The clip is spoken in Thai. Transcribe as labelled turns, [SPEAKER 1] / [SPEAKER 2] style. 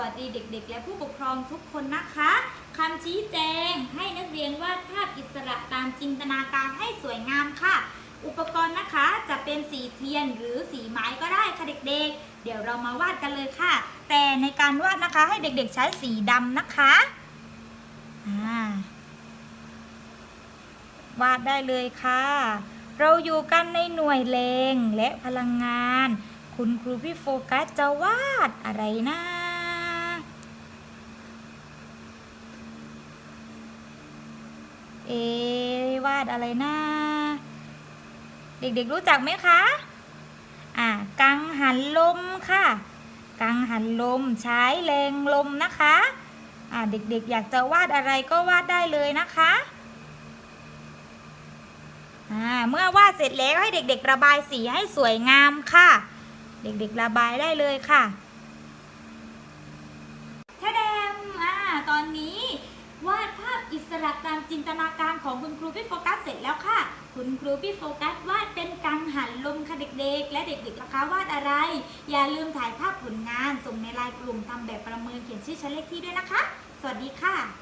[SPEAKER 1] วัสดีเด็ก ๆ และผู้ปกครองทุกคนนะคะคำชี้แจงให้นักเรียนวาดภาพอิสระตามจินตนาการให้สวยงามค่ะ อุปกรณ์นะคะจะเป็นสีเทียนหรือสีไม้ก็ได้ค่ะเด็กๆ เดี๋ยวเรามาวาดกันเลยค่ะ แต่ในการวาดนะคะให้เด็กๆใช้สีดำนะคะวาดได้เลยค่ะ เราอยู่กันในหน่วยแรงและพลังงาน คุณครูพี่โฟกัสจะวาดอะไรนะ เอวาดอะไรนะเด็กๆรู้จักไหมคะอ่ากังหันลมค่ะ กังหันลมใช้แรงลมนะคะอ่าเด็กๆอยากจะวาดอะไรก็วาดได้เลยนะคะอ่าเมื่อวาดเสร็จแล้วให้เด็กๆระบายสีให้สวยงามค่ะ เด็กๆระบายได้เลยค่ะทะแดมอ่า ตอนนี้ วาด ภาพอิสระตามจินตนาการของคุณครูพี่โฟกัสเสร็จแล้วค่ะ คุณครูพี่โฟกัสวาดเป็นกังหันลมค่ะเด็กๆ และเด็กๆล่ะคะวาดอะไร อย่าลืมถ่ายภาพผลงาน ส่งในไลน์กลุ่มทำแบบประเมินเขียนชื่อชั้นเลขที่ด้วยนะคะ สวัสดีค่ะ